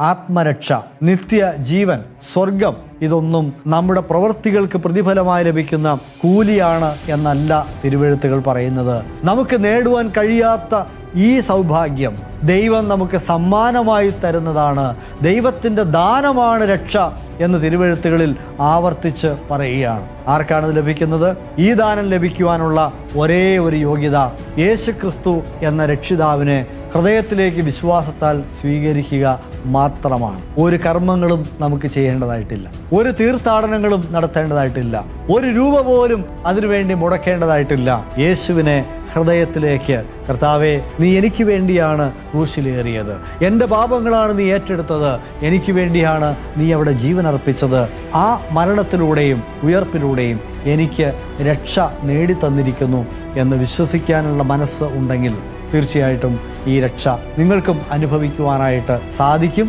ആത്മരക്ഷ നിത്യ ജീവൻ സ്വർഗം ഇതൊന്നും നമ്മുടെ പ്രവൃത്തികൾക്ക് പ്രതിഫലമായി ലഭിക്കുന്ന കൂലിയാണ് എന്നല്ല തിരുവെഴുത്തുകൾ പറയുന്നത്. നമുക്ക് നേടുവാൻ കഴിയാത്ത ഈ സൗഭാഗ്യം ദൈവം നമുക്ക് സമ്മാനമായി തരുന്നതാണ്. ദൈവത്തിന്റെ ദാനമാണ് രക്ഷ എന്ന് തിരുവെഴുത്തുകളിൽ ആവർത്തിച്ച് പറയുകയാണ്. ആർക്കാണ് ഇത് ലഭിക്കുന്നത്? ഈ ദാനം ലഭിക്കുവാനുള്ള ഒരേ ഒരു യോഗ്യത യേശു ക്രിസ്തു എന്ന രക്ഷിതാവിനെ ഹൃദയത്തിലേക്ക് വിശ്വാസത്താൽ സ്വീകരിക്കുക മാത്രമാണ്. ഒരു കർമ്മങ്ങളും നമുക്ക് ചെയ്യേണ്ടതായിട്ടില്ല. ഒരു തീർത്ഥാടനങ്ങളും നടത്തേണ്ടതായിട്ടില്ല. ഒരു രൂപ പോലും അതിനുവേണ്ടി മുടക്കേണ്ടതായിട്ടില്ല. യേശുവിനെ ഹൃദയത്തിലേക്ക് കർത്താവെ നീ എനിക്ക് വേണ്ടിയാണ് ക്രൂശിലേറിയത്. എന്റെ പാപങ്ങളാണ് നീ ഏറ്റെടുത്തത്. എനിക്ക് വേണ്ടിയാണ് നീ അവിടെ ജീവൻ അർപ്പിച്ചത്. ആ മരണത്തിലൂടെയും ഉയർപ്പിലൂടെയും എനിക്ക് രക്ഷ നേടിത്തന്നിരിക്കുന്നു എന്ന് വിശ്വസിക്കാനുള്ള മനസ്സ് ഉണ്ടെങ്കിൽ തീർച്ചയായിട്ടും ഈ രക്ഷ നിങ്ങൾക്കും അനുഭവിക്കുവാനായിട്ട് സാധിക്കും.